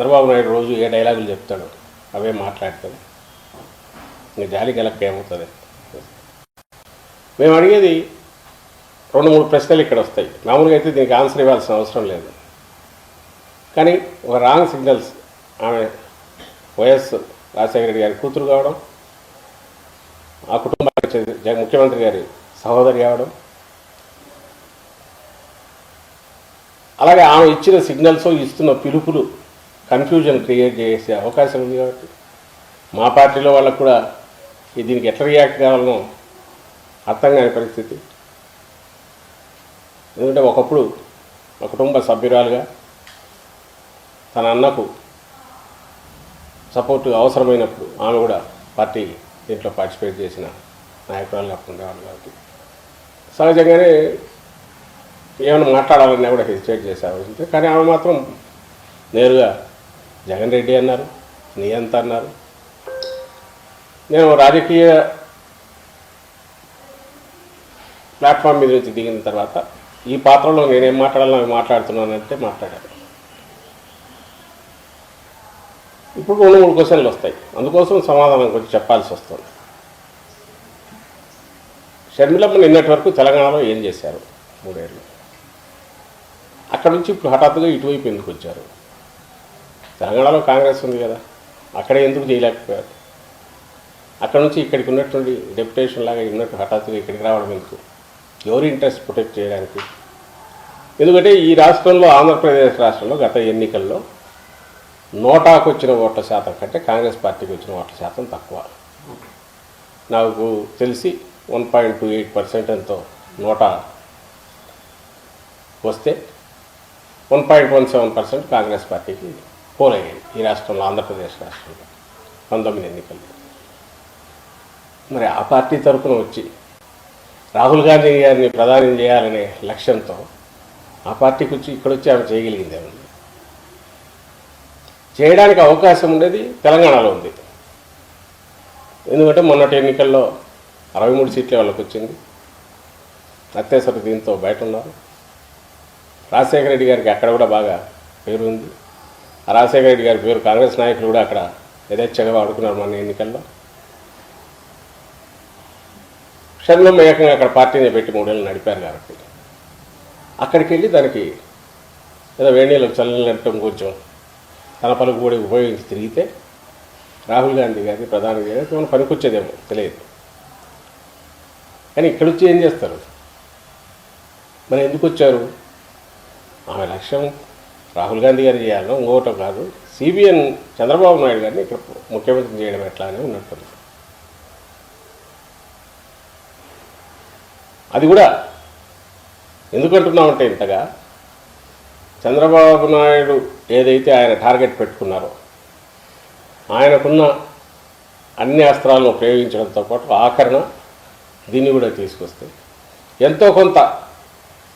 చంద్రబాబు నాయుడు రోజు ఏ డైలాగులు చెప్తాడు అవే మాట్లాడతాడు. ఇంకా జాలి గెలక్క ఏమవుతుంది? మేము అడిగేది రెండు మూడు ప్రశ్నలు ఇక్కడ వస్తాయి. మామూలుగా అయితే దీనికి ఆన్సర్ ఇవ్వాల్సిన అవసరం లేదు. కానీ ఒక రాంగ్ సిగ్నల్స్ ఆమె వైఎస్ రాజశేఖర రెడ్డి గారి కూతురు కావడం ఆ కుటుంబానికి ముఖ్యమంత్రి గారి సహోదరి కావడం అలాగే ఆమె ఇచ్చిన సిగ్నల్స్ ఇస్తున్న పిలుపులు కన్ఫ్యూజన్ క్రియేట్ చేసే అవకాశం ఉంది కాబట్టి మా పార్టీలో వాళ్ళకు కూడా దీనికి ఎట్లా రియాక్ట్ కావాలనో అర్థం కాని పరిస్థితి. ఎందుకంటే ఒకప్పుడు ఒక కుటుంబ సభ్యురాలుగా తన అన్నకు సపోర్ట్ అవసరమైనప్పుడు ఆమె కూడా పార్టీ దీంట్లో పార్టిసిపేట్ చేసిన నాయకురాలుగా ఉండేవాళ్ళు కాబట్టి. సహజంగానే ఏమైనా మాట్లాడాలన్నా కూడా హెసిటేట్ చేసే అవసరం కానీ ఆమె మాత్రం నేరుగా జగన్ రెడ్డి అన్నారు నీ ఎంత అన్నారు. నేను రాజకీయ ప్లాట్ఫామ్ మీద నుంచి దిగిన తర్వాత ఈ పాత్రలో నేనేం మాట్లాడాలని అవి మాట్లాడుతున్నానంటే మాట్లాడాను. ఇప్పుడు రెండు మూడు క్వశ్చన్లు వస్తాయి. అందుకోసం సమాధానం కొంచెం చెప్పాల్సి వస్తుంది. షర్మిలమ్మ నిన్నటి వరకు తెలంగాణలో ఏం చేశారు? మూడేళ్ళు. అక్కడ నుంచి ఇప్పుడు హఠాత్తుగా ఇటువైపు ఎందుకు వచ్చారు? తెలంగాణలో కాంగ్రెస్ ఉంది కదా అక్కడే ఎందుకు చేయలేకపోయారు? అక్కడ నుంచి ఇక్కడికి ఉన్నటువంటి డెప్యుటేషన్ లాగా ఉన్నట్టు హఠాత్తుగా ఇక్కడికి రావడం ఎందుకు? ఎవరి ఇంట్రెస్ట్ ప్రొటెక్ట్ చేయడానికి? ఎందుకంటే ఈ రాష్ట్రంలో ఆంధ్రప్రదేశ్ రాష్ట్రంలో గత ఎన్నికల్లో నోటాకు వచ్చిన ఓట్ల శాతం కంటే కాంగ్రెస్ పార్టీకి వచ్చిన ఓట్ల శాతం తక్కువ. నాకు తెలిసి one point two eight percent ఎంతో నోటా వస్తే one point one seven percent Congress పార్టీకి పోలయ్యాయి ఈ రాష్ట్రంలో ఆంధ్రప్రదేశ్ రాష్ట్రంలో. పంతొమ్మిది ఎన్నికలు. మరి ఆ పార్టీ తరఫున వచ్చి రాహుల్ గాంధీ గారిని ప్రధాని చేయాలనే లక్ష్యంతో ఆ పార్టీకి వచ్చి ఇక్కడ వచ్చి ఆమె చేయగలిగింది ఏమన్నా చేయడానికి అవకాశం ఉండేది తెలంగాణలో ఉంది. ఎందుకంటే మొన్నటి ఎన్నికల్లో అరవై మూడు సీట్లే వాళ్ళకి వచ్చింది. అత్యవసర దీంతో బయట ఉన్నారు. రాజశేఖర రెడ్డి గారికి అక్కడ కూడా బాగా పేరు ఉంది. రాజశేఖర రెడ్డి గారి పేరు కాంగ్రెస్ నాయకులు కూడా అక్కడ యథేచ్ఛగా వాడుకున్నారు మన ఎన్నికల్లో. క్షణంలో ఏకంగా అక్కడ పార్టీని పెట్టి మూడేళ్ళు నడిపారు కాబట్టి. అక్కడికి వెళ్ళి దానికి ఏదో చల్లని చల్లనట్టం కొంచెం తన కూడా ఉపయోగించి తిరిగితే రాహుల్ గాంధీ గారి ప్రధాని చేయడానికి మనం పనికొచ్చేదేమో తెలియదు. కానీ ఇక్కడొచ్చి ఏం చేస్తారు? మరి ఎందుకు వచ్చారు? ఆమె లక్ష్యం రాహుల్ గాంధీ గారు చేయాలో ఇంకోటం కాదు సిబిఎన్ చంద్రబాబు నాయుడు గారిని ఇక్కడ ముఖ్యమంత్రి చేయడం ఎట్లా అని ఉన్నట్టుంది అది కూడా ఎందుకంటున్నామంటే ఇంతగా చంద్రబాబు నాయుడు ఏదైతే ఆయన టార్గెట్ పెట్టుకున్నారో ఆయనకున్న అన్ని అస్త్రాలను ప్రయోగించడంతో పాటు ఆఖరణ దీన్ని కూడా తీసుకొస్తే ఎంతో కొంత